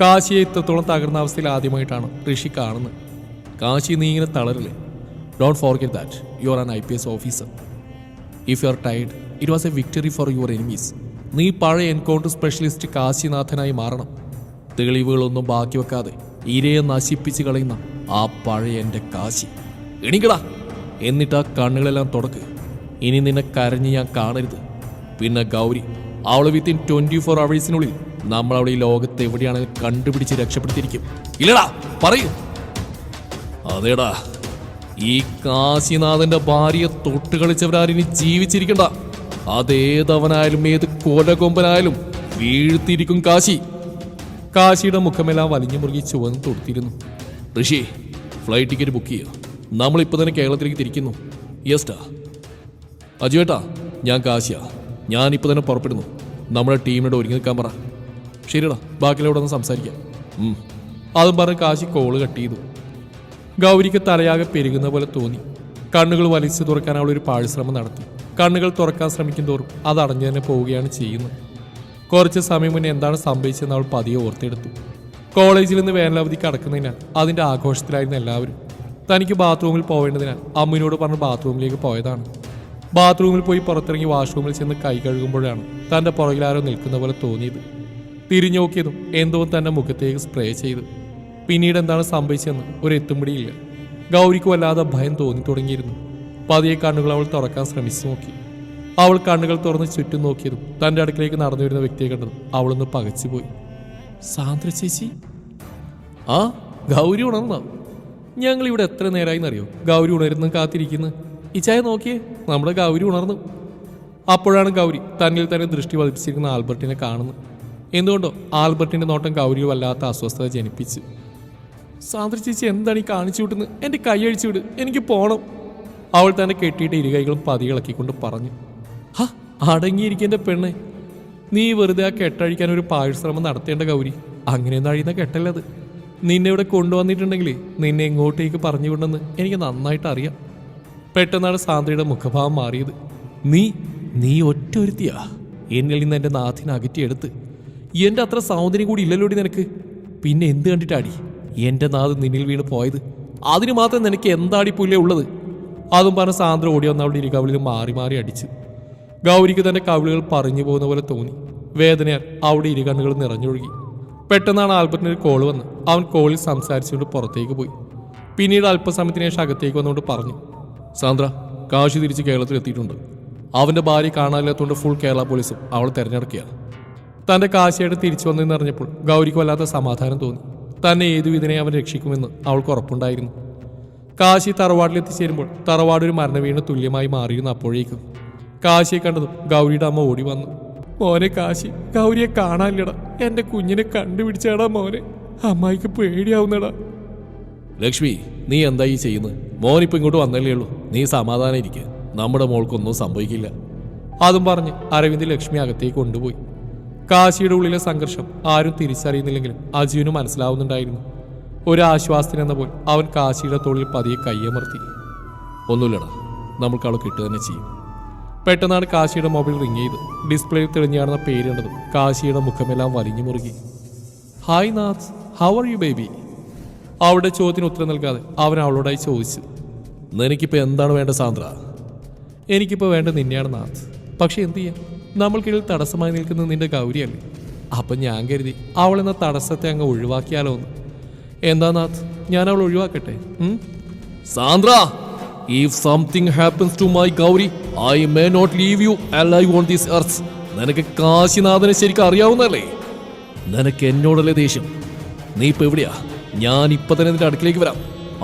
കാശിയെ ഇത്രത്തോളം തകർന്ന അവസ്ഥയിൽ ആദ്യമായിട്ടാണ് ഋഷി കാണുന്നത്. കാശി നീ ഇങ്ങനെ തളരില്ലേ? Don't forget that you are an I P S officer if you are Tide it was a victory for your enemies നീ പഴയ എൻകൗണ്ടർ സ്പെഷ്യലിസ്റ്റ് കാശിനാഥനായി മാറണം. തെളിവുകളൊന്നും ബാക്കി വെക്കാതെ ഇരയെ നശിപ്പിച്ച് കളയുന്ന ആ പഴയ എന്റെ കാശി. എണീക്കടാ. എന്നിട്ട് ആ കണ്ണുകളെല്ലാം തുടക്ക്. ഇനി നിന്നെ കരഞ്ഞ് ഞാൻ കാണരുത്. പിന്നെ ഗൗരി അവൾ വിത്തിൻ ട്വന്റി ഫോർ അവേഴ്സിനുള്ളിൽ നമ്മൾ അവിടെ ഈ ലോകത്ത് എവിടെയാണെങ്കിലും കണ്ടുപിടിച്ച് രക്ഷപ്പെടുത്തിയിരിക്കും? ഇല്ലടാ പറയൂ. അതേടാ ഈ കാശിനാഥന്റെ ഭാര്യയെ തൊട്ട് കളിച്ചവരാരിനി ജീവിച്ചിരിക്കണ്ട. അതേതവനായാലും ഏത് കൊലകൊമ്പനായാലും വീഴ്ത്തിയിരിക്കും കാശി. കാശിയുടെ മുഖമെല്ലാം വലിഞ്ഞു മുറുകി ചുവന്ന് തൊടുത്തിരുന്നു. ഋഷി ഫ്ലൈറ്റ് ടിക്കറ്റ് ബുക്ക് ചെയ്യുക നമ്മളിപ്പോൾ തന്നെ കേരളത്തിലേക്ക് തിരിക്കുന്നു. യെസ്റ്റാ അജുവേട്ടാ ഞാൻ കാശിയാ. ഞാനിപ്പോൾ തന്നെ പുറപ്പെടുന്നു. നമ്മുടെ ടീമിനോട് ഒരുങ്ങി നിൽക്കാൻ പറ. ശരിടാ ബാക്കിയോടെ ഒന്ന് സംസാരിക്കാം. അതും പറഞ്ഞ് കാശി കോൾ കട്ട് ചെയ്തു. ഗൗരിക്ക് തലയാകെ പെരുകുന്ന പോലെ തോന്നി. കണ്ണുകൾ വലിച്ചു തുറക്കാൻ അവൾ ഒരു പാഴ്ശ്രമം നടത്തി. കണ്ണുകൾ തുറക്കാൻ ശ്രമിക്കും തോറും അത് അടഞ്ഞു തന്നെ പോവുകയാണ് ചെയ്യുന്നത്. കുറച്ച് സമയം മുന്നേ എന്താണ് സംഭവിച്ചതെന്ന് അവൾ പതിയെ ഓർത്തെടുത്തു. കോളേജിൽ നിന്ന് വേനലവധി കടക്കുന്നതിനാൽ അതിന്റെ ആഘോഷത്തിലായിരുന്നു എല്ലാവരും. തനിക്ക് ബാത്റൂമിൽ പോവേണ്ടതിനാൽ അമ്മിനോട് പറഞ്ഞ് ബാത്റൂമിലേക്ക് പോയതാണ്. ബാത്റൂമിൽ പോയി പുറത്തിറങ്ങി വാഷ്റൂമിൽ ചെന്ന് കൈ കഴുകുമ്പോഴാണ് തന്റെ പുറകിലാരോ നിൽക്കുന്ന പോലെ തോന്നിയത്. തിരിഞ്ഞു നോക്കിയതും എന്തോ തന്റെ മുഖത്തേക്ക് സ്പ്രേ ചെയ്തു. പിന്നീട് എന്താണ് സംഭവിച്ചതെന്ന് ഒരു എത്തുംപിടിയില്ല. ഗൗരിക്ക് വല്ലാതെ ഭയം തോന്നി തുടങ്ങിയിരുന്നു. പതിയെ കണ്ണുകൾ അവൾ തുറക്കാൻ ശ്രമിച്ചു നോക്കി. അവൾ കണ്ണുകൾ തുറന്ന് ചുറ്റും നോക്കിയതും തന്റെ അടുക്കിലേക്ക് നടന്നു വരുന്ന വ്യക്തിയെ കണ്ടതും അവളൊന്ന് പകച്ചുപോയി സാന്ദ്ര ചേച്ചി? ആ ഗൗരി ഉണർന്ന? ഞങ്ങൾ ഇവിടെ എത്ര നേരമായി എന്നറിയോ? ഗൗരി ഉണരുന്നു കാത്തിരിക്കുന്നു. ഇച്ചായ നോക്കിയേ നമ്മുടെ ഗൗരി ഉണർന്നു. അപ്പോഴാണ് ഗൗരി തന്നിൽ തന്നെ ദൃഷ്ടി പതിപ്പിച്ചിരിക്കുന്ന ആൽബർട്ടിനെ കാണുന്നത്. എന്തുകൊണ്ടോ ആൽബർട്ടിന്റെ നോട്ടം ഗൗരി വല്ലാത്ത അസ്വസ്ഥത ജനിപ്പിച്ച്. സാന്ദ്ര ചേച്ചി എന്താണ് ഈ കാണിച്ചു വിട്ടുന്നത് എന്റെ കൈ അഴിച്ചു വിട്. എനിക്ക് പോണം. അവൾ തന്നെ കെട്ടിയിട്ട് ഇരുകൈകളും പതികളക്കിക്കൊണ്ട് പറഞ്ഞു. ഹ അടങ്ങിയിരിക്കേണ്ട പെണ്ണെ. നീ വെറുതെ ആ കെട്ടഴിക്കാൻ ഒരു പാഴ്ശ്രമം നടത്തേണ്ട ഗൗരി. അങ്ങനെയൊന്നും അഴിയുന്ന കെട്ടല്ലത്. നിന്നെ ഇവിടെ കൊണ്ടുവന്നിട്ടുണ്ടെങ്കിൽ നിന്നെ എങ്ങോട്ടേക്ക് പറഞ്ഞു വിടണമെന്ന് എനിക്ക് നന്നായിട്ട് അറിയാം. പെട്ടെന്നാണ് സാന്ദ്രയുടെ മുഖഭാവം മാറിയത്. നീ നീ ഒറ്റ ഒരുത്തിയാ എന്നിൽ നിന്ന് എന്റെ നാഥിനെ അകറ്റിയെടുത്ത് എന്റെ അത്ര സൗന്ദര്യം കൂടി ഇല്ലല്ലോടി നിനക്ക്? പിന്നെ എന്ത് കണ്ടിട്ടാടി? എന്റെ നാഥ് നിന്നിൽ വീണ് പോയത്. അതിന് മാത്രം നിനക്ക് എന്താടി പുല്ലേ ഉള്ളത്? അതും പറഞ്ഞ സാന്ദ്ര ഓടി വന്ന അവളുടെ ഇരുകവിളിൽ മാറി മാറി അടിച്ച്. ഗൗരിക്ക് തന്റെ കവിളുകൾ പറഞ്ഞു പോകുന്ന പോലെ തോന്നി. വേദനയാൽ അവിടെ ഇരുകണ്ണുകൾ നിറഞ്ഞൊഴുകി. പെട്ടെന്നാണ് ആൽബർട്ടിന് ഒരു കോൾ വന്ന്. അവൻ കോളിൽ സംസാരിച്ചുകൊണ്ട് പുറത്തേക്ക് പോയി. പിന്നീട് അല്പസമയത്തിന് ശേഷം അകത്തേക്ക് വന്നുകൊണ്ട് പറഞ്ഞു. സാന്ദ്ര കാശി തിരിച്ച് കേരളത്തിൽ എത്തിയിട്ടുണ്ട് അവന്റെ ഭാര്യ കാണാനില്ലാത്തതുകൊണ്ട് ഫുൾ കേരള പോലീസും അവളെ തെരഞ്ഞെടുക്കുകയാണ്. തന്റെ കാശിയായിട്ട് തിരിച്ചു വന്നെന്ന് അറിഞ്ഞപ്പോൾ ഗൗരിക്ക് വല്ലാത്ത സമാധാനം തോന്നി. തന്നെ ഏതു വിധനെ അവൻ രക്ഷിക്കുമെന്ന് അവൾക്ക് ഉറപ്പുണ്ടായിരുന്നു. കാശി തറവാട്ടിൽ എത്തിച്ചേരുമ്പോൾ തറവാട് ഒരു മരണവീണ് തുല്യമായി മാറിയിരുന്നു അപ്പോഴേക്കും. കാശിയെ കണ്ടതും ഗൗരിയുടെ അമ്മ ഓടി വന്നു. മോനെ കാശി ഗൗരിയെ കാണാനില്ലടാ. എന്റെ കുഞ്ഞിനെ കണ്ടുപിടിച്ചാടാ മോനെ. അമ്മായിക്ക് പേടിയാവുന്നടാ. ലക്ഷ്മി നീ എന്താ ഈ ചെയ്യുന്നത്? മോനിപ്പോ ഇങ്ങോട്ട് വന്നല്ലേ ഉള്ളൂ. നീ സമാധാനം ഇരിക്കുക നമ്മുടെ മോൾക്കൊന്നും സംഭവിക്കില്ല. അതും പറഞ്ഞ് അരവിന്ദ് ലക്ഷ്മി അകത്തേക്ക് കൊണ്ടുപോയി. കാശിയുടെ ഉള്ളിലെ സംഘർഷം ആരും തിരിച്ചറിയുന്നില്ലെങ്കിലും അജുവിന് മനസ്സിലാവുന്നുണ്ടായിരുന്നു. ഒരു ആശ്വാസത്തിനെന്ന പോലെ അവൻ കാശിയുടെ തോളിൽ പതിയെ കയ്യമർത്തി ഒന്നുമില്ലടാ നമ്മൾക്ക് അവൾ കിട്ടുക തന്നെ ചെയ്യും. പെട്ടെന്നാണ് കാശിയുടെ മൊബൈൽ റിങ് ചെയ്ത് ഡിസ്പ്ലേയിൽ തെളിഞ്ഞാടുന്ന പേര് കണ്ടത് കാശിയുടെ മുഖമെല്ലാം വലിഞ്ഞു മുറുകി. Hi Nath how are you baby അവളുടെ ചോദ്യത്തിന് ഉത്തരം നൽകാതെ അവൻ അവളോടായി ചോദിച്ചു. നിനക്കിപ്പോൾ എന്താണ് വേണ്ട സാന്ദ്ര? എനിക്കിപ്പോൾ വേണ്ട നിന്നെയാണ് നാഥ് പക്ഷെ എന്തു ചെയ്യാം? നമ്മൾക്കിടയിൽ തടസ്സമായി നിൽക്കുന്ന നിന്റെ ഗൗരിയല്ലേ? അപ്പം ഞാൻ കരുതി അവളെന്ന തടസ്സത്തെ അങ്ങ് ഒഴിവാക്കിയാലോ എന്ന്. എന്താ നാഥ്? ഞാൻ അവൾ ഒഴിവാക്കട്ടെ? Sandra if something happens to my Gauri I may not leave you alive on this earth നിനക്ക് കാശിനാഥനെ ശരിക്കും അറിയാവുന്നല്ലേ നിനക്ക് എന്നോടല്ലേ ദേഷ്യം? നീ ഇപ്പൊ എവിടെയാ? ഞാൻ ഇപ്പൊ തന്നെ നിന്റെ അടുക്കിലേക്ക് വരാം.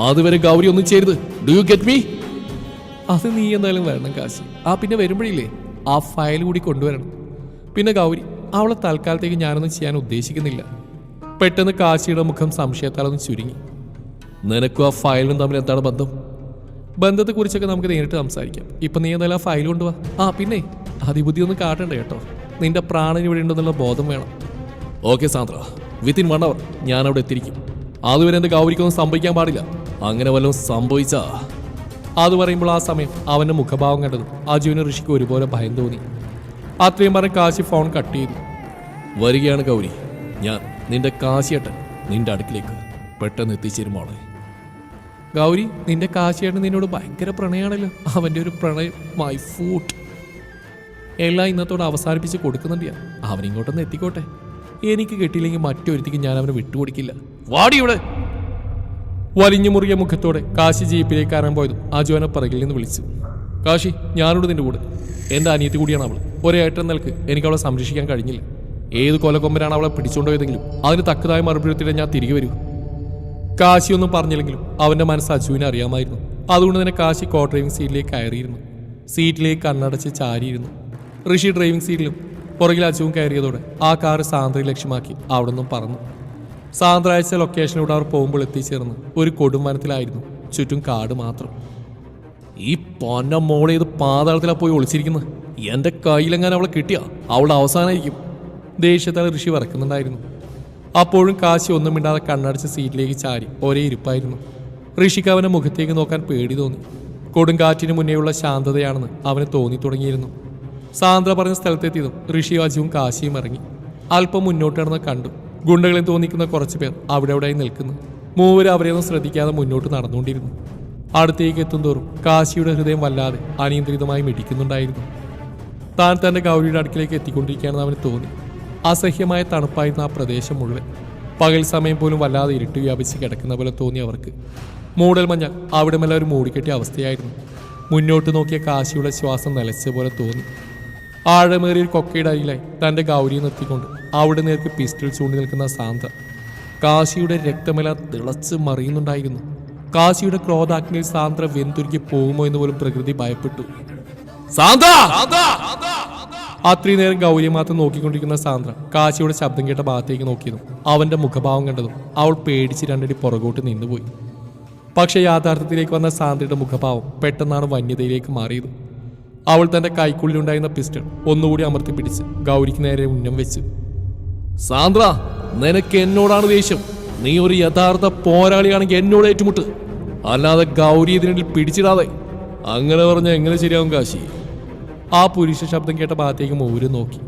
അതുവരെ ഗൗരി ഒന്നും ചെയ്യരുത്. ഡു യു ഗെറ്റ് മീ അത് നീ എന്തായാലും വരണം കാശി. ആ പിന്നെ വരുമ്പോഴില്ലേ ആ ഫയൽ കൂടി കൊണ്ടുവരണം. പിന്നെ ഗൗരി അവളെ തൽക്കാലത്തേക്ക് ഞാനൊന്നും ചെയ്യാൻ ഉദ്ദേശിക്കുന്നില്ല. പെട്ടെന്ന് കാശിയുടെ മുഖം സംശയത്താലൊന്ന് ചുരുങ്ങി. നിനക്കും ആ ഫയലിനും തമ്മിൽ എന്താണ് ബന്ധം? ബന്ധത്തെക്കുറിച്ചൊക്കെ നമുക്ക് നേരിട്ട് സംസാരിക്കാം. ഇപ്പൊ നീ എന്തായാലും ആ ഫയൽ കൊണ്ടുവാ. ആ പിന്നെ അതിബുദ്ധി ഒന്ന് കാട്ടണ്ട കേട്ടോ. നിന്റെ പ്രാണന് ഇവിടെ ഉണ്ടെന്നുള്ള ബോധം വേണം. Okay Sandra. Within one hour ഞാൻ അവിടെ എത്തിയിരിക്കും. അതുവരെ എന്റെ ഗൗരിക്കൊന്നും സംഭവിക്കാൻ പാടില്ല. അങ്ങനെ വല്ലതും സംഭവിച്ചാ അത് പറയുമ്പോൾ ആ സമയം അവന്റെ മുഖഭാവം കണ്ടതും അജുവിന് ഋഷിക്ക് ഒരുപോലെ ഭയം തോന്നി. അത്രയും പറഞ്ഞ് കാശി ഫോൺ കട്ട് ചെയ്തു. വരികയാണ് ഗൗരി. ഞാൻ നിന്റെ കാശിയേട്ടൻ നിന്റെ അടുക്കിലേക്ക് പെട്ടെന്ന് എത്തിച്ചേരുമോളെ ഗൗരി നിന്റെ കാശിയേട്ടൻ നിന്നോട് ഭയങ്കര പ്രണയമാണല്ലോ അവന്റെ ഒരു പ്രണയം മൈ ഫൂട്ട് എല്ലാം ഇന്നത്തോടെ അവസാനിപ്പിച്ച് കൊടുക്കുന്നുണ്ട് അവനിങ്ങോട്ടൊന്ന് എത്തിക്കോട്ടെ. എനിക്ക് കിട്ടിയില്ലെങ്കിൽ മറ്റൊരുത്തിക്ക് ഞാൻ അവനെ വിട്ടുകൊടുക്കില്ല. വാടി ഇവിടെ. വലിഞ്ഞു മുറിയ മുഖത്തോടെ കാശി ജീപ്പിലേക്ക് കയറാൻ പോയതും അജുവനെ പിറകിൽ നിന്ന് വിളിച്ചു. കാശി ഞാനോട് നിന്റെ കൂടെ. എന്റെ അനിയത്തി കൂടിയാണ് അവൾ ഒരേ ഏട്ടൻ നിലയ്ക്ക് എനിക്ക് അവളെ സംരക്ഷിക്കാൻ കഴിഞ്ഞില്ല. ഏത് കൊലക്കൊമ്പനാണ് അവളെ പിടിച്ചുകൊണ്ടുപോയതെങ്കിലും അതിന് തക്കതായ മറുപടി ഞാൻ തിരികെ വരൂ. കാശിയൊന്നും പറഞ്ഞില്ലെങ്കിലും അവന്റെ മനസ്സ് അജുവിനെ അറിയാമായിരുന്നു. അതുകൊണ്ട് തന്നെ കാശി കോ ഡ്രൈവിംഗ് സീറ്റിലേക്ക് കയറിയിരുന്നു. സീറ്റിലേക്ക് കണ്ണടച്ച് ചാരിയിരുന്നു. ഋഷി ഡ്രൈവിംഗ് സീറ്റിലും പുറകിൽ അജുവും കയറിയതോടെ ആ കാറ് സാന്ദ്രയെ ലക്ഷ്യമാക്കി അവിടെ നിന്നും പറന്നു. സാന്ദ്ര അയച്ച ലൊക്കേഷനിലൂടെ അവർ പോകുമ്പോൾ എത്തിച്ചേർന്ന്. ഒരു കൊടുംവനത്തിലായിരുന്നു ചുറ്റും കാട് മാത്രം. ഈ പൊന്ന മോളെ ഇത് പാതാളത്തിലാണ് പോയി ഒളിച്ചിരിക്കുന്നത് എന്റെ കയ്യിലെങ്ങാൻ അവളെ കിട്ടിയ? അവളുടെ അവസാനമായിരിക്കും ദേഷ്യത്താൽ ഋഷി വറക്കുന്നുണ്ടായിരുന്നു. അപ്പോഴും കാശി ഒന്നും മിണ്ടാതെ കണ്ണടച്ച് സീറ്റിലേക്ക് ചാരി ഒരേ ഇരിപ്പായിരുന്നു. ഋഷിക്ക് അവനെ മുഖത്തേക്ക് നോക്കാൻ പേടി തോന്നി. കൊടുങ്കാറ്റിന് മുന്നേയുള്ള ശാന്തതയാണെന്ന് അവന് തോന്നി തുടങ്ങിയിരുന്നു. സാന്ദ്ര പറഞ്ഞ സ്ഥലത്തെത്തിയതും ഋഷിയും അജുവും കാശിയും ഇറങ്ങി. അല്പം മുന്നോട്ട് നടന്ന് കണ്ടു. ഗുണ്ടകളെ തോന്നിക്കുന്ന കുറച്ച് പേർ അവിടെ അവിടെയായി നിൽക്കുന്നു. മൂവരും അവരെയൊന്നും ശ്രദ്ധിക്കാതെ മുന്നോട്ട് നടന്നുകൊണ്ടിരുന്നു. അടുത്തേക്ക് എത്തുന്തോറും കാശിയുടെ ഹൃദയം വല്ലാതെ അനിയന്ത്രിതമായി മിടിക്കുന്നുണ്ടായിരുന്നു. താൻ തന്റെ ഗൗരിയുടെ അടുക്കിലേക്ക് എത്തിക്കൊണ്ടിരിക്കുകയാണെന്ന് അവന് തോന്നി. അസഹ്യമായ തണുപ്പായിരുന്ന ആ പ്രദേശം മുഴുവൻ. പകൽ സമയം പോലും വല്ലാതെ ഇരുട്ട് വ്യാപിച്ച് കിടക്കുന്ന പോലെ തോന്നി അവർക്ക്. മൂടൽ മഞ്ഞ അവിടെമെല്ലാം ഒരു മൂടിക്കെട്ടിയ അവസ്ഥയായിരുന്നു. മുന്നോട്ട് നോക്കിയ കാശിയുടെ ശ്വാസം നിലച്ച പോലെ തോന്നി. ആഴമേറിയ കൊക്കയുടെ അരികിലായി തന്റെ ഗൗരിയെ നിർത്തിക്കൊണ്ട് അവിടെ നേർക്ക് പിസ്റ്റൾ ചൂണ്ടി നിൽക്കുന്ന സാന്ദ്ര കാശിയുടെ രക്തമല തിളച്ച് മറിയുന്നുണ്ടായിരുന്നു. കാശിയുടെ ക്രോധാഗ്നിയിൽ സാന്ദ്ര വെന്തുരുക്കി പോകുമോ എന്ന് പോലും പ്രകൃതി ഭയപ്പെട്ടു. സാന്ദ്ര അത്രയും നേരം ഗൗരിയെ മാത്രം നോക്കിക്കൊണ്ടിരിക്കുന്ന സാന്ദ്ര കാശിയുടെ ശബ്ദം കേട്ട ഭാഗത്തേക്ക് നോക്കിയതും അവന്റെ മുഖഭാവം കണ്ടതും അവൾ പേടിച്ച് രണ്ടടി പുറകോട്ട് നിന്നുപോയി. പക്ഷേ യാഥാർത്ഥ്യത്തിലേക്ക് വന്ന സാന്ദ്രയുടെ മുഖഭാവം പെട്ടെന്നാണ് വന്യതയിലേക്ക് മാറിയത്. അവൾ തന്റെ കൈക്കുള്ളിലുണ്ടായിരുന്ന പിസ്റ്റൾ ഒന്നുകൂടി അമർത്തി പിടിച്ച് ഗൗരിക്ക് നേരെ ഉന്നം വെച്ചു സാന്ദ്ര നിനക്ക് എന്നോടാണ് ദേഷ്യം. നീ ഒരു യഥാർത്ഥ പോരാളിയാണെങ്കിൽ എന്നോട് ഏറ്റുമുട്ട്. അല്ലാതെ ഗൗരി ഇതിനിടയിൽ പിടിച്ചിടാതെ. അങ്ങനെ പറഞ്ഞ എങ്ങനെ ശരിയാവും കാശി? ആ പുരുഷ ശബ്ദം കേട്ട ഭാഗത്തേക്ക് മൂര് നോക്കി.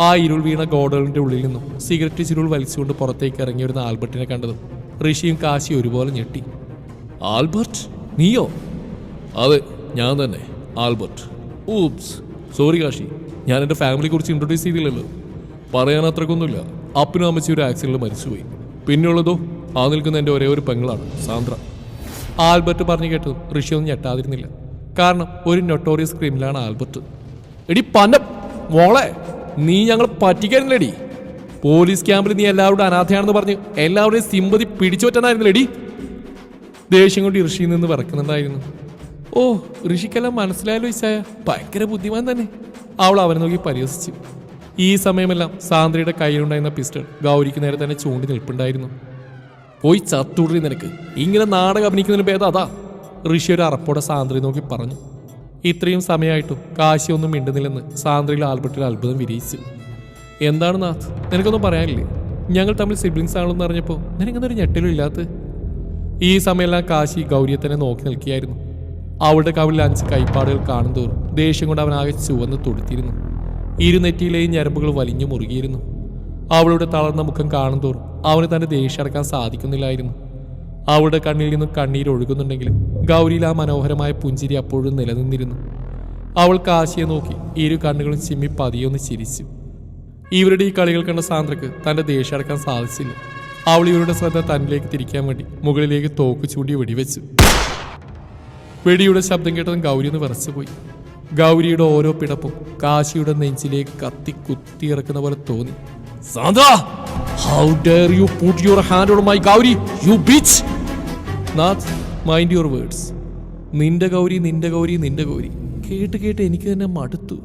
ആ ഇരുൾ വീണ ഗോഡലിന്റെ ഉള്ളിൽ നിന്നും സിഗരറ്റ് ചുരുൾ വലിച്ചുകൊണ്ട് പുറത്തേക്ക് ഇറങ്ങി വരുന്ന ആൽബർട്ടിനെ കണ്ടതും ഋഷിയും കാശി ഒരുപോലെ ഞെട്ടി. ആൽബർട്ട് നീയോ? അതെ ഞാൻ തന്നെ ആൽബർട്ട്. ഊപ്സ് സോറി കാശി ഞാൻ എന്റെ ഫാമിലിയെ കുറിച്ച് ഇൻട്രൊഡ്യൂസ് ചെയ്തില്ലല്ലോ. പറയാൻ അത്രക്കൊന്നുമില്ല. അപ്പനും അമ്മച്ചി ഒരു ആക്സിഡന്റ് മരിച്ചുപോയി. പിന്നെയുള്ളതോ ആ നിൽക്കുന്ന എന്റെ ഒരേ ഒരു പെങ്ങളാണ് സാന്ദ്ര. ആൽബർട്ട് പറഞ്ഞു കേട്ടതും ഒന്നും ഞെട്ടാതിരുന്നില്ല. കാരണം ഒരു നൊട്ടോറിയസ് ക്രീമിലാണ് ആൽബർട്ട്. എടി പന്ന മോളെ നീ ഞങ്ങൾ പറ്റിക്കാനില്ലടി പോലീസ് ക്യാമ്പിൽ നീ എല്ലാവരോടും അനാഥയാണെന്ന് പറഞ്ഞ് എല്ലാവരുടെയും സിമ്പതി പിടിച്ചുപറ്റാനായിരുന്നില്ലടി ദേഷ്യം കൊണ്ട് ഋഷിയിൽ നിന്ന് വിറക്കുന്നുണ്ടായിരുന്നു. ഓ ഋഷിക്കെല്ലാം മനസ്സിലായാലോ ഇച്ചായ ഭയങ്കര ബുദ്ധിമാൻ തന്നെ. അവൾ അവനെ നോക്കി പരിഹസിച്ചു. ഈ സമയമെല്ലാം സാന്ദ്രയുടെ കയ്യിലുണ്ടായിരുന്ന പിസ്റ്റൾ ഗൗരിക്ക് നേരെ തന്നെ ചൂണ്ടി നിൽപ്പുണ്ടായിരുന്നു. പോയി ചത്തുടറി നിനക്ക്. ഇങ്ങനെ നാടകം അഭിനയിക്കുന്നതിന് ഭേദം അതാ. ഋഷി ഒരു അറപ്പോടെ സാന്ദ്രയെ നോക്കി പറഞ്ഞു. ഇത്രയും സമയമായിട്ടും കാശിയൊന്നും മിണ്ടുന്നില്ലെന്ന് സാന്ദ്രയിൽ ആൽബർട്ടിൽ അത്ഭുതം വിരിയിച്ചു. എന്താണ് നാഥ്? നിനക്കൊന്നും പറയാനില്ലേ? ഞങ്ങൾ തമ്മിൽ സിബ്ലിങ്സ് ആണെന്ന് അറിഞ്ഞപ്പോൾ നിനക്കൊന്നൊരു ഞെട്ടലും ഇല്ലാത്ത ഈ സമയമെല്ലാം കാശി ഗൗരിയെ തന്നെ നോക്കി നിൽക്കുകയായിരുന്നു. അവളുടെ കവിളിൽ അഞ്ച് കൈപ്പാടുകൾ കാണും തോറും ദേഷ്യം കൊണ്ട് അവൻ ആകെ ചുവന്ന് തൊടുത്തിരുന്നു. ഇരുനെറ്റിയിലെയും ഞരമ്പുകൾ വലിഞ്ഞു മുറുകിയിരുന്നു. അവളുടെ തളർന്ന മുഖം കാണും തോറും അവന് തന്റെ ദേഷ്യം അടക്കാൻ സാധിക്കുന്നില്ലായിരുന്നു. അവളുടെ കണ്ണിൽ നിന്നും കണ്ണീർ ഒഴുകുന്നുണ്ടെങ്കിലും ഗൗരിയിൽ ആ മനോഹരമായ പുഞ്ചിരി അപ്പോഴും നിലനിന്നിരുന്നു. അവൾ കാശിയെ നോക്കി ഇരു കണ്ണുകളും ചിമ്മി പതിയൊന്ന് ചിരിച്ചു. ഇവരുടെ ഈ കളികൾ കണ്ട സാന്ദ്രക്ക് തന്റെ ദേഷ്യം അടക്കാൻ സാധിച്ചില്ല. അവൾ ഇവരുടെ ശ്രദ്ധ തന്നിലേക്ക് തിരിക്കാൻ വേണ്ടി മുകളിലേക്ക് തോക്ക് ചൂണ്ടി വെടിവെച്ചു. വെടിയുടെ ശബ്ദം കേട്ടതും ഗൗരി ഒന്ന് വിറച്ചുപോയി. ഗൗരിയുടെ ഓരോ പിടപ്പും കാശിയുടെ നെഞ്ചിലേക്ക് കത്തി കുത്തിയിറക്കുന്ന പോലെ തോന്നി. Santha how dare you put your hand on my Gauri you bitch Nath mind your words നിന്റെ ഗൗരി നിന്റെ ഗൗരി നിന്റെ ഗൗരി. കേട്ട് കേട്ട് എനിക്ക് തന്നെ മടുത്തു!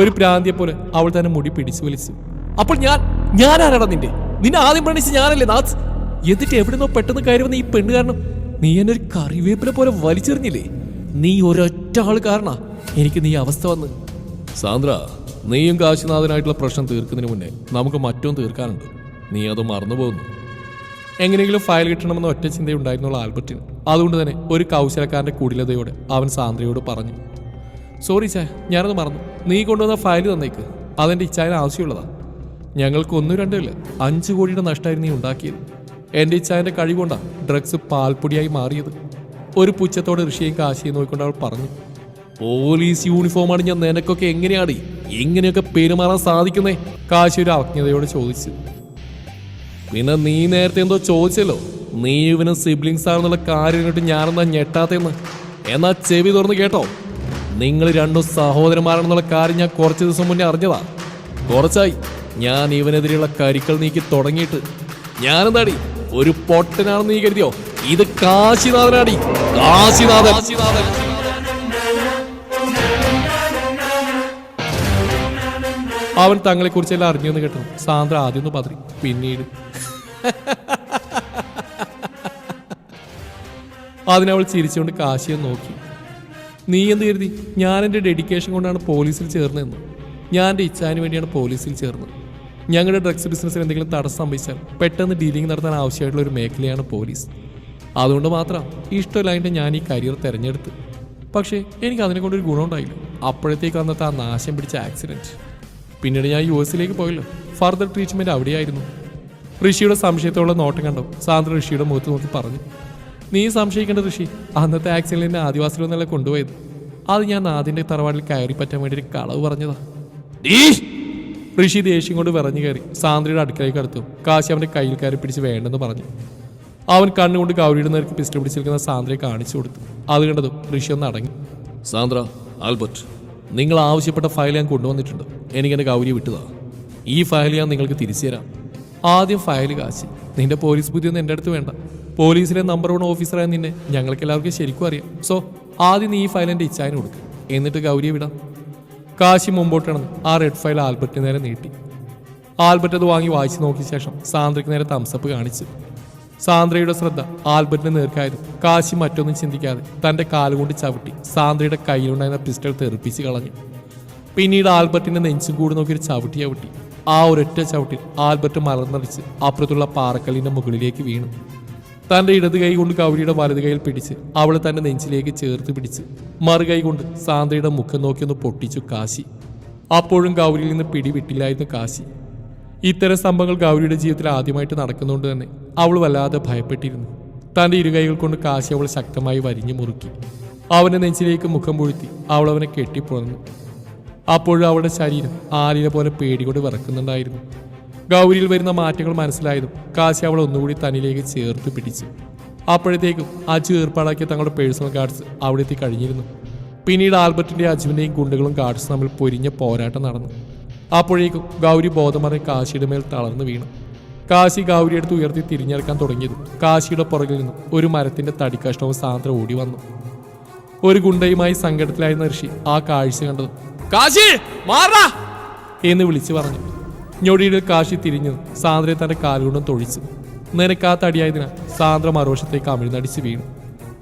ഒരു പ്രാന്തിയെ പോലെ അവൾ തന്നെ മുടി പിടിച്ചു വലിച്ചു. അപ്പോൾ ഞാൻ ഞാൻ ആരാടാ നിന്റെ? നിന്നെ ആദ്യം പ്രണിച്ച് ഞാനല്ലേ നാഥ്? എന്നിട്ട് എവിടുന്നോ പെട്ടെന്ന് കയറി വന്ന ഈ പെണ്ണ് കാരണം നീ എന്നെ ഒരു കറിവേപ്പിലെ പോലെ വലിച്ചെറിഞ്ഞില്ലേ? നീ ഒരൊറ്റ ആൾ കാരണ എനിക്ക് നീ അവസ്ഥ വന്ന്. സാന്ദ്ര നീയും കാശിനാഥനായിട്ടുള്ള പ്രശ്നം തീർക്കുന്നതിന് മുന്നേ നമുക്ക് മറ്റൊന്നും തീർക്കാനുണ്ട്. നീ അത് മറന്നു പോകുന്നു എങ്ങനെയെങ്കിലും ഫയൽ കിട്ടണമെന്ന ഒറ്റ ചിന്തയുണ്ടായിരുന്നുള്ള ആൽബർട്ടിന്. അതുകൊണ്ട് തന്നെ ഒരു കൗശലക്കാരന്റെ കുടിലതയോടെ അവൻ സാന്ദ്രയോട് പറഞ്ഞു. സോറി ചായ ഞാനത് മറന്നു. നീ കൊണ്ടുവന്ന ഫയൽ തന്നേക്ക്. അതെന്റെ ഇച്ചായന് ആവശ്യമുള്ളതാ. ഞങ്ങൾക്ക് ഒന്നും രണ്ടുമില്ല. അഞ്ച് കോടിയുടെ നഷ്ടമായിരുന്നു നീ ഉണ്ടാക്കിയത്. എന്റെ ഇച്ചായന്റെ കഴിവുകൊണ്ടാണ് ഡ്രഗ്സ് പാൽപ്പൊടിയായി മാറിയത്. ഒരു പുച്ഛത്തോടെ ഋഷിയെ കാശിയും നോക്കിക്കൊണ്ട് അവൾ പറഞ്ഞു പോലീസ് യൂണിഫോമാണ് ഞാൻ നിനക്കൊക്കെ എങ്ങനെയാണ്? എങ്ങനെയൊക്കെ പെരുമാറാൻ സാധിക്കുന്നേ? കാശി ഒരു അവജ്ഞതയോട് ചോദിച്ചു. പിന്നെ നീ നേരത്തെ എന്തോ ചോദിച്ചല്ലോ? നീ ഇവന് സിബ്ലിങ്സ് ആണെന്നുള്ള കാര്യം കേട്ട് ഞാനെന്നാ ഞെട്ടാത്തെന്ന് എന്നാ ചെവി തുറന്ന് കേട്ടോ. നിങ്ങൾ രണ്ടും സഹോദരന്മാരാണെന്നുള്ള കാര്യം ഞാൻ കുറച്ച് ദിവസം മുന്നേ അറിഞ്ഞതാ. കുറച്ചായി. ഞാൻ ഇവനെതിരെയുള്ള കരിക്കൾ നീക്കി തുടങ്ങിയിട്ട്. ഞാനെന്താടി? ഒരു പൊട്ടനാണെന്ന് നീ കരുതിയോ? ഇത് കാശിനാഥനാടി. കാശിനാഥൻ. കാശിനാഥൻ അവൻ തങ്ങളെ തങ്ങളെക്കുറിച്ചെല്ലാം അറിഞ്ഞെന്ന് കേട്ടു. സാന്ദ്ര ആദ്യം ഒന്ന് പതറി. പിന്നീട്. അതിനവൾ ചിരിച്ചുകൊണ്ട് കാശിയെ നോക്കി. നീ എന്ത് കരുതി? ഞാൻ എന്റെ ഡെഡിക്കേഷൻ കൊണ്ടാണ് പോലീസിൽ ചേർന്നതെന്ന്. ഞാൻ എന്റെ ഇച്ഛാന് വേണ്ടിയാണ് പോലീസിൽ ചേർന്നത്. ഞങ്ങളുടെ ഡ്രഗ്സ് ബിസിനസ്സിൽ എന്തെങ്കിലും തടസ്സം സംഭവിച്ചാൽ പെട്ടെന്ന് ഡീലിംഗ് നടത്താൻ ആവശ്യമായിട്ടുള്ള ഒരു മേഖലയാണ് പോലീസ്. അതുകൊണ്ട് മാത്രം ഇഷ്ടമില്ലായിട്ട് ഞാൻ ഈ കരിയർ തിരഞ്ഞെടുത്ത്. പക്ഷേ എനിക്ക് അതിനെ കൊണ്ടൊരു ഗുണമുണ്ടായില്ല. അപ്പോഴത്തേക്ക് അന്നത്തെ ആ നാശം പിടിച്ച ആക്സിഡന്റ് പിന്നീട് ഞാൻ യു എസിലേക്ക് പോയല്ലോ. ഫർദർ ട്രീറ്റ്മെന്റ് അവിടെയായിരുന്നു. ഋഷിയുടെ സംശയത്തോളം നോട്ടം കണ്ടോ? സാന്ദ്ര ഋഷിയുടെ മുഖത്ത് നോക്കി പറഞ്ഞു. നീ സംശയിക്കേണ്ട ഋഷി. അന്നത്തെ ആക്സിഡന്റിന്റെ ആദിവാസികൾ എന്നല്ല കൊണ്ടുപോയത്? അത് ഞാൻ നാദിന്റെ തറവാടിൽ കയറി പറ്റാൻ വേണ്ടി ഒരു കളവ് പറഞ്ഞതാ. ഋഷി ദേഷ്യം കൊണ്ട് വിറഞ്ഞു കയറി. സാന്ദ്രയുടെ അടുക്കളയ്ക്ക് അടുത്തു കാശി അവന്റെ കയ്യിൽ കയറി പിടിച്ച് വേണ്ടെന്ന് പറഞ്ഞു. അവൻ കണ്ണുകൊണ്ട് ഗൗരിയുടെ നേർക്ക് പിസ്റ്റൾ പിടിച്ചിരിക്കുന്ന സാന്ദ്രയെ കാണിച്ചു കൊടുത്തു. അത് കണ്ടതും ഋഷി ഒന്ന് അടങ്ങി. സാന്ദ്ര ആൽബർട്ട് നിങ്ങൾ ആവശ്യപ്പെട്ട ഫയൽ ഞാൻ കൊണ്ടുവന്നിട്ടുണ്ട്. എനിക്ക് എന്റെ ഗൗരിയെ വിട്ടതാ. ഈ ഫയൽ ഞാൻ നിങ്ങൾക്ക് തിരിച്ചു തരാം ആദ്യം ഫയൽ കാശി. നിന്റെ പോലീസ് ബുദ്ധി ഒന്നും എന്റെ അടുത്ത് വേണ്ട. പോലീസിലെ നമ്പർ വൺ ഓഫീസറായ നിന്നെ ഞങ്ങൾക്ക് എല്ലാവർക്കും ശരിക്കും അറിയാം. സോ ആദ്യം നീ ഈ ഫയൽ എന്റെ ഇച്ഛായന് കൊടുക്കുക എന്നിട്ട് ഗൗരിയെ വിടാം. കാശി മുമ്പോട്ടാണ് ആ റെഡ് ഫയൽ ആൽബർട്ടിന് നേരെ നീട്ടി. ആൽബർട്ട് അത് വാങ്ങി വായിച്ചു നോക്കിയ ശേഷം സാന്ദ്രയ്ക്ക് നേരെ തംസപ്പ് കാണിച്ചു. സാന്ദ്രയുടെ ശ്രദ്ധ ആൽബർട്ടിന് നേർക്കായിരുന്നു. കാശി മറ്റൊന്നും ചിന്തിക്കാതെ തന്റെ കാലുകൊണ്ട് ചവിട്ടി സാന്ദ്രയുടെ കയ്യിലുണ്ടായിരുന്ന പിസ്റ്റൾ തെറിപ്പിച്ച് കളഞ്ഞു. പിന്നീട് ആൽബർട്ടിന്റെ നെഞ്ചും കൂടി നോക്കി ഒരു ചവിട്ടി ചവിട്ടി. ആ ഒരൊറ്റ ചവിട്ടിൽ ആൽബർട്ട് മലർന്നടിച്ച് അപ്പുറത്തുള്ള പാറക്കല്ലിന്റെ മുകളിലേക്ക് വീണു. തന്റെ ഇടത് കൈ കൊണ്ട് കൗരിയുടെ വലത് കൈയിൽ പിടിച്ച് അവളെ തന്റെ നെഞ്ചിലേക്ക് ചേർത്ത് പിടിച്ച് മറുകൈ കൊണ്ട് സാന്ദ്രയുടെ മുഖം നോക്കിയൊന്ന് പൊട്ടിച്ചു കാശി. അപ്പോഴും ഗൗരിയിൽ നിന്ന് പിടിവിട്ടില്ലായിരുന്നു കാശി. ഇത്തരം സംഭവങ്ങൾ ഗൗരിയുടെ ജീവിതത്തിൽ ആദ്യമായിട്ട് നടക്കുന്നതുകൊണ്ട് തന്നെ അവൾ വല്ലാതെ ഭയപ്പെട്ടിരുന്നു. തന്റെ ഇരുകൈകൾ കൊണ്ട് കാശി അവൾ ശക്തമായി വരിഞ്ഞു മുറുക്കി. അവന്റെ നെഞ്ചിലേക്ക് മുഖം പൊഴുത്തി അവൾ അവനെ കെട്ടിപ്പുറന്നു. അപ്പോഴും അവളുടെ ശരീരം ആലിനെ പോലെ പേടികൊണ്ട് വിറക്കുന്നുണ്ടായിരുന്നു. ഗൗരിയിൽ വരുന്ന മാറ്റങ്ങൾ മനസ്സിലായതും കാശി അവൾ ഒന്നുകൂടി തന്നിലേക്ക് ചേർത്ത് പിടിച്ചു. അപ്പോഴത്തേക്കും അജു ഏർപ്പാടാക്കിയ തങ്ങളുടെ പേഴ്സണൽ ഗാർഡ്സ് അവിടെ എത്തി കഴിഞ്ഞിരുന്നു. പിന്നീട് ആൽബർട്ടിന്റെ അജുവിന്റെയും ഗുണ്ടുകളും ഗാർഡ്സ് തമ്മിൽ പൊരിഞ്ഞ പോരാട്ടം നടന്നു. അപ്പോഴേക്കും ഗൗരി ബോധമറി കാശിയുടെ മേൽ തളർന്നു വീണു. കാശി ഗൗരിയെടുത്ത് ഉയർത്തി തിരിഞ്ഞെടുക്കാൻ തുടങ്ങിയതും. കാശിയുടെ പുറകിൽ നിന്നും ഒരു മരത്തിന്റെ തടിക്കഷ്ണവും സാന്ദ്ര ഓടി വന്നു. ഒരു ഗുണ്ടയുമായി സങ്കടത്തിലായിരുന്ന ഋഷി ആ കാഴ്ച കണ്ടത് കാശി എന്ന് വിളിച്ചു പറഞ്ഞു. ഞൊടിയുടെ കാശി തിരിഞ്ഞു സാന്ദ്രയെ തന്റെ കാലുകൊണ്ടും തൊഴിച്ചു. നിനക്കാത്തടിയായതിനാൽ സാന്ദ്ര മറുവശത്തേക്ക് അമിഴ്ന്നടിച്ച് വീണു.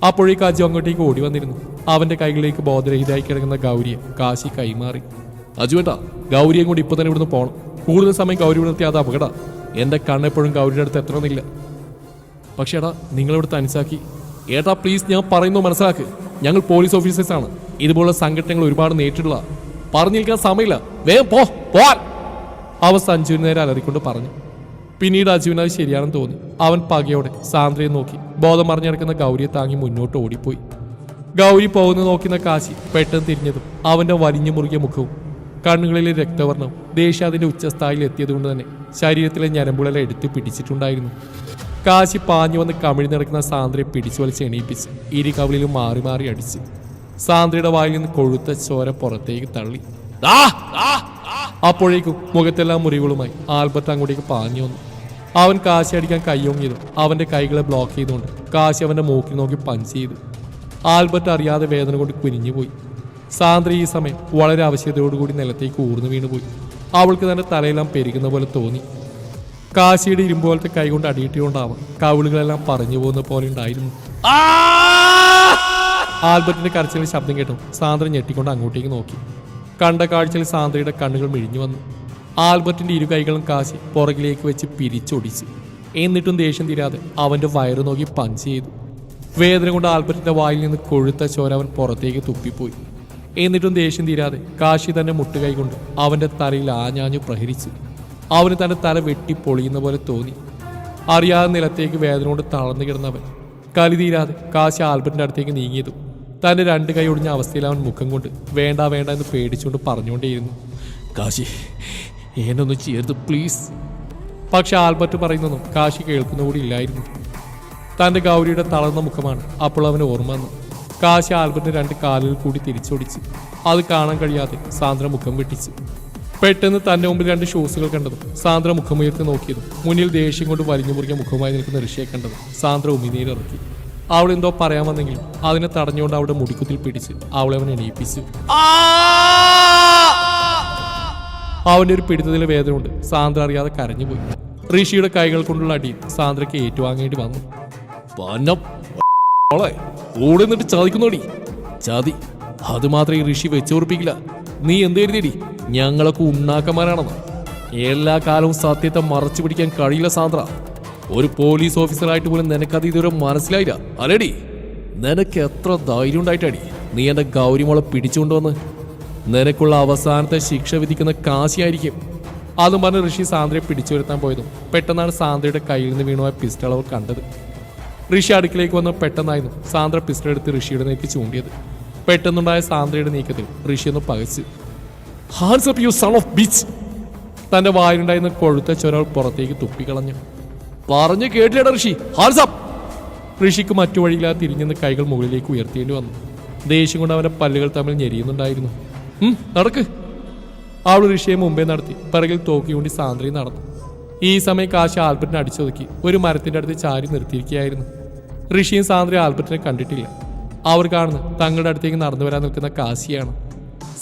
അപ്പോഴേക്ക് അജു അങ്ങോട്ടേക്ക് ഓടി വന്നിരുന്നു. അവന്റെ കൈകളിലേക്ക് ബോധരഹിതയായി കിടക്കുന്ന ഗൗരിയെ കാശി കൈമാറി. അജുവേട്ടാ ഗൗരിയും കൂടി ഇപ്പൊ തന്നെ ഇവിടുന്ന് പോകണം കൂടുതൽ സമയം ഗൗരി നിർത്തി അത് അപകട. എന്റെ കണ്ണെപ്പോഴും ഗൗരിയുടെ അടുത്ത് എത്തണമെന്നില്ല പക്ഷേ ഏടാ നിങ്ങളിവിടെ തനിച്ചാക്കി ഏട്ടാ പ്ലീസ് ഞാൻ പറയുന്നു മനസ്സിലാക്ക്. ഞങ്ങൾ പോലീസ് ഓഫീസേഴ്സ് ആണ്. ഇതുപോലുള്ള സംഘടനകൾ ഒരുപാട് നേരിട്ടുള്ള പറഞ്ഞു നിൽക്കാൻ സമയമില്ല. വേഗം പോ പോവാൻ. അവ സഞ്ജുവിന് നേരെ അലറിക്കൊണ്ട് പറഞ്ഞു. പിന്നീട് അജുവിന് അത് ശരിയാണെന്ന് തോന്നി. അവൻ പകയോടെ സാന്ദ്രയെ നോക്കി. ബോധം മറിഞ്ഞു കിടക്കുന്ന ഗൗരിയെ താങ്ങി മുന്നോട്ട് ഓടിപ്പോയി. ഗൗരി പോകുന്ന നോക്കുന്ന കാശി പെട്ടെന്ന് തിരിഞ്ഞതും അവന്റെ വലിഞ്ഞു മുറുകിയ മുഖവും കണ്ണുകളിലെ രക്തവർണം ദേഷ്യം അതിന്റെ ഉച്ചസ്ഥായിയിൽ എത്തിയതുകൊണ്ട് തന്നെ ശരീരത്തിലെ ഞരമ്പുകളെല്ലാം എടുത്ത് പിടിച്ചിട്ടുണ്ടായിരുന്നു. കാശി പാഞ്ഞു വന്ന് കമിഴി നടക്കുന്ന സാന്ദ്രയെ പിടിച്ചു വലിച്ച് എണീപ്പിച്ച് ഇരു കവിളിലും മാറി മാറി അടിച്ച് സാന്ദ്രയുടെ വായിൽ നിന്ന് കൊഴുത്ത ചോര പുറത്തേക്ക് തള്ളി. അപ്പോഴേക്കും മുഖത്തെല്ലാം മുറിവുകളുമായി ആൽബർട്ട് അങ്ങോട്ടേക്ക് പാഞ്ഞു വന്നു. അവൻ കാശി അടിക്കാൻ കയ്യൊങ്ങിയതും അവന്റെ കൈകളെ ബ്ലോക്ക് ചെയ്തുകൊണ്ട് കാശി അവന്റെ മൂക്കിൽ നോക്കി പഞ്ച് ചെയ്തു. ആൽബർട്ട് അറിയാതെ വേദന കൊണ്ട് കുനിഞ്ഞുപോയി. സാന്ദ്ര ഈ സമയം വളരെ ആവശ്യതയോടുകൂടി നിലത്തേക്ക് ഊർന്നു വീണുപോയി. അവൾക്ക് തന്റെ തലയെല്ലാം പെരുകുന്ന പോലെ തോന്നി. കാശിയുടെ ഇരുമ്പ് പോലത്തെ കൈകൊണ്ട് അടിയിട്ടുകൊണ്ടാവാം കവിളുകളെല്ലാം പറഞ്ഞു പോകുന്ന പോലെ ഉണ്ടായിരുന്നു. ആൽബർട്ടിന്റെ കരച്ചിലെ ശബ്ദം കേട്ടു സാന്ദ്ര ഞെട്ടിക്കൊണ്ട് അങ്ങോട്ടേക്ക് നോക്കി. കണ്ട കാഴ്ചയിൽ സാന്ദ്രയുടെ കണ്ണുകൾ മിഴിഞ്ഞു വന്നു. ആൽബർട്ടിന്റെ ഇരു കൈകളും കാശി പുറകിലേക്ക് വെച്ച് പിരിച്ചൊടിച്ചു. എന്നിട്ടും ദേഷ്യം തീരാതെ അവന്റെ വയറ് നോക്കി പഞ്ച് ചെയ്തു. വേദന കൊണ്ട് ആൽബർട്ടിന്റെ വായിൽ നിന്ന് കൊഴുത്ത ചോര അവൻ പുറത്തേക്ക് തുപ്പിപ്പോയി. എന്നിട്ടും ദേഷ്യം തീരാതെ കാശി തന്നെ മുട്ടുകൈ കൊണ്ട് അവന്റെ തലയിൽ ആഞ്ഞാഞ്ഞു പ്രഹരിച്ചു. അവന് തന്റെ തല വെട്ടി പൊളിയുന്ന പോലെ തോന്നി. അറിയാതെ നിലത്തേക്ക് വേദന കൊണ്ട് തളർന്നു കിടന്നവൻ കലി തീരാതെ കാശി ആൽബർട്ടിന്റെ അടുത്തേക്ക് നീങ്ങിയതു. തന്റെ രണ്ട് കൈ ഒടിഞ്ഞ അവസ്ഥയിൽ അവൻ മുഖം കൊണ്ട് വേണ്ട വേണ്ട എന്ന് പേടിച്ചുകൊണ്ട് പറഞ്ഞുകൊണ്ടേയിരുന്നു. കാശി എന്നൊന്ന് ചെയ്യരുത് പ്ലീസ്. പക്ഷെ ആൽബർട്ട് പറയുന്നതും കാശി കേൾക്കുന്ന കൂടി ഇല്ലായിരുന്നു. തന്റെ ഗൗരിയുടെ തളർന്ന മുഖമാണ് അപ്പോൾ അവന് ഓർമ്മ വന്നു കാശി ആൽബർട്ടിന് രണ്ട് കാലിൽ കൂടി തിരിച്ചൊടിച്ച്. അത് കാണാൻ കഴിയാതെ സാന്ദ്ര മുഖം വെട്ടിച്ചു. പെട്ടെന്ന് തന്റെ മുമ്പിൽ രണ്ട് ഷൂസുകൾ കണ്ടതും സാന്ദ്ര മുഖമുയർത്തി നോക്കിയതും മുന്നിൽ ദേഷ്യം കൊണ്ട് വലിഞ്ഞു മുറിയ മുഖമായി നിൽക്കുന്ന ഋഷിയെ കണ്ടതും സാന്ദ്ര ഉമിനീരിറക്കി അവൾ എന്തോ പറയാൻ വന്നെങ്കിലും അതിനെ തടഞ്ഞുകൊണ്ട് അവളുടെ മുടിക്കുത്തിൽ പിടിച്ച് അവളെ അവൻ എണീപ്പിച്ചു. അവന്റെ ഒരു പിടുത്തത്തിലെ വേദനയുണ്ട് സാന്ദ്ര അറിയാതെ കരഞ്ഞുപോയി ഋഷിയുടെ കൈകൾ കൊണ്ടുള്ള അടി സാന്ദ്രയ്ക്ക് ഏറ്റുവാങ്ങേണ്ടി വന്നു. കൂടെ നിന്നിട്ട് ചാദിക്കുന്നോടി? ചാതി അത് ഈ ഋഷി വെച്ചുറപ്പിക്കില്ല നീ എന്ത് കരുതിയടി? ഞങ്ങളൊക്കെ ഉണ്ണാക്കന്മാരാണെന്ന്. എല്ലാ കാലവും സത്യത്തെ മറച്ചു പിടിക്കാൻ കഴിയില്ല സാന്ദ്ര. ഒരു പോലീസ് ഓഫീസറായിട്ട് പോലും നിനക്കത് ഇതുവരെ മനസ്സിലായില്ല അല്ലേടി? നിനക്ക് എത്ര ധൈര്യം ഉണ്ടായിട്ടാടി നീ എന്റെ ഗൗരിമോളെ പിടിച്ചുകൊണ്ടുവന്ന്? നിനക്കുള്ള അവസാനത്തെ ശിക്ഷ വിധിക്കുന്ന കാശിയായിരിക്കും. അതും പറഞ്ഞ് ഋഷി സാന്ദ്രയെ പിടിച്ചു വരുത്താൻ പോയതും പെട്ടെന്നാണ് സാന്ദ്രയുടെ കയ്യിൽ നിന്ന് വീണുപോയ പിസ്റ്റൾ അവർ കണ്ടത്. ഋഷി അടുക്കിലേക്ക് വന്ന് പെട്ടെന്നായിരുന്നു സാന്ദ്ര പിസ്റ്റൾ എടുത്ത് ഋഷിയുടെ നേക്ക് ചൂണ്ടിയത്. പെട്ടെന്നുണ്ടായ സാന്ദ്രയുടെ നീക്കത്തിൽ ഋഷി ഒന്ന് പകച്ചു. Hands up you son of bitch തന്റെ വായിലുണ്ടായിരുന്ന കൊഴുത്ത ചൊരാൾ പുറത്തേക്ക് തുപ്പിക്കളഞ്ഞു. പറഞ്ഞു കേട്ടില്ല ഋഷി. ഹാൻസ് അപ്പ് ഋഷിക്ക് മറ്റു വഴിയില്ലാതെ തിരിഞ്ഞെന്ന് കൈകൾ മുകളിലേക്ക് ഉയർത്തേണ്ടി വന്നു. ദേഷ്യം കൊണ്ട് അവന്റെ പല്ലുകൾ തമ്മിൽ ഞെരിയുന്നുണ്ടായിരുന്നു. നടക്ക്. അവൾ ഋഷിയെ മുമ്പേ നടത്തി പിറകിൽ തോക്കിയൂണ്ടി സാന്ദ്രയും നടന്നു. ഈ സമയം കാശി ആൽബർട്ടിനെ അടിച്ചൊതുക്കി ഒരു മരത്തിന്റെ അടുത്ത് ചാരി നിർത്തിയിരിക്കുകയായിരുന്നു. ഋഷിയും സാന്ദ്രയും ആൽബർട്ടിനെ കണ്ടിട്ടില്ല. അവർ കാണുന്നു തങ്ങളുടെ അടുത്തേക്ക് നടന്നു വരാൻ നിൽക്കുന്ന കാശിയാണ്.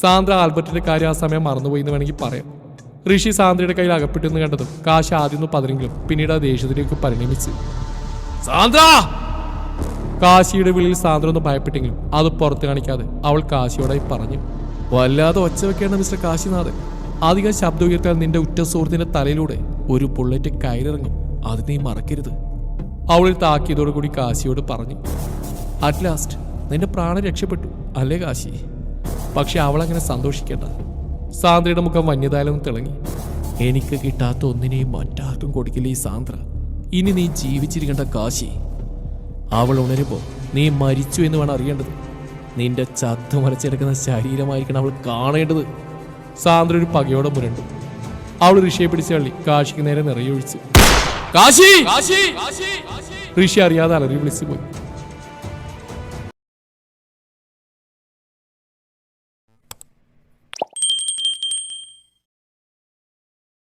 സാന്ദ്ര ആൽബർട്ടിന്റെ കാര്യം ആ സമയം മറന്നുപോയി എന്ന് വേണമെങ്കിൽ പറയാം. ഋഷി സാന്ദ്രയുടെ കയ്യിൽ അകപ്പെട്ടെന്ന് കണ്ടതും കാശി ആദ്യം ഒന്ന് പതിനെങ്കിലും പിന്നീട് ആ ദേഷ്യത്തിലേക്ക് പരിണമിച്ച്. സാന്ദ്ര! കാശിയുടെ വിളിയിൽ സാന്ദ്ര ഒന്ന് ഭയപ്പെട്ടെങ്കിലും അത് പുറത്ത് കാണിക്കാതെ അവൾ കാശിയോടായി പറഞ്ഞു. വല്ലാതെ ഒച്ച വെക്കേണ്ട മിസ്റ്റർ കാശിനാഥൻ. അധികം ശബ്ദം ഉയർത്താൻ നിന്റെ ഉറ്റ സുഹൃത്തിന്റെ തലയിലൂടെ ഒരു ബുള്ളറ്റ് കയറിറങ്ങും. അത് നീ മറക്കരുത്. അവളിൽ താക്കിയതോടു കൂടി കാശിയോട് പറഞ്ഞു അറ്റ് ലാസ്റ്റ് നിന്റെ പ്രാണൻ രക്ഷപ്പെട്ടു അല്ലേ കാശി? പക്ഷെ അവൾ അങ്ങനെ സന്തോഷിക്കേണ്ട. സാന്ദ്രയുടെ മുഖം വന്യതായാലും തിളങ്ങി. എനിക്ക് കിട്ടാത്ത ഒന്നിനെയും മറ്റാർക്കും കൊടുക്കില്ല ഈ സാന്ദ്ര. ഇനി നീ ജീവിച്ചിരിക്കേണ്ട കാശി. അവൾ ഉണരുമ്പോൾ നീ മരിച്ചു എന്ന് വേണം അറിയേണ്ടത്. നിന്റെ ചത്തു മരച്ചെടുക്കുന്ന ശരീരമായിരിക്കണം അവൾ കാണേണ്ടത്. സാന്ദ്ര ഒരു പകയോടെ മുരണ്ടു അവൾ ഋഷിയെ പിടിച്ച് തള്ളി. കാശിക്ക് നേരെ നിറയൊഴിച്ചു കാശി! ഋഷി അറിയാതെ അലറി വിളിച്ചു പോയി